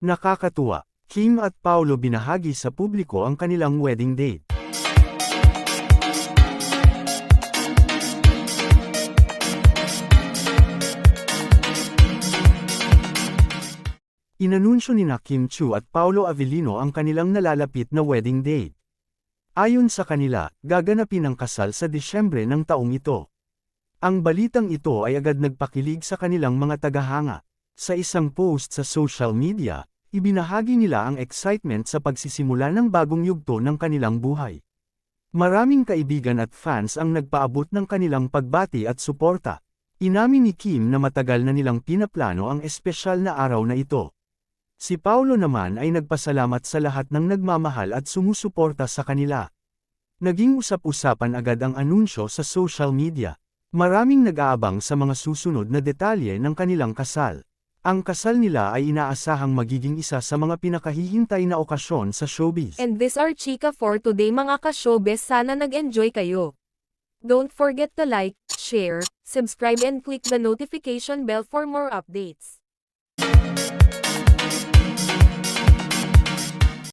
Nakakatuwa, Kim at Paolo binahagi sa publiko ang kanilang wedding date. Inanunsyo ni na Kim Chu at Paolo Avellino ang kanilang nalalapit na wedding date. Ayon sa kanila, gaganapin ang kasal sa Disyembre ng taong ito. Ang balitang ito ay agad nagpakilig sa kanilang mga tagahanga. Sa isang post sa social media, ibinahagi nila ang excitement sa pagsisimula ng bagong yugto ng kanilang buhay. Maraming kaibigan at fans ang nagpaabot ng kanilang pagbati at suporta. Inamin ni Kim na matagal na nilang pinaplano ang espesyal na araw na ito. Si Paulo naman ay nagpasalamat sa lahat ng nagmamahal at sumusuporta sa kanila. Naging usap-usapan agad ang anunsyo sa social media. Maraming nag-aabang sa mga susunod na detalye ng kanilang kasal. Ang kasal nila ay inaasahang magiging isa sa mga pinakahihintay na okasyon sa showbiz. And this are Chika for today mga ka-showbiz sana nag-enjoy kayo. Don't forget to like, share, subscribe and click the notification bell for more updates.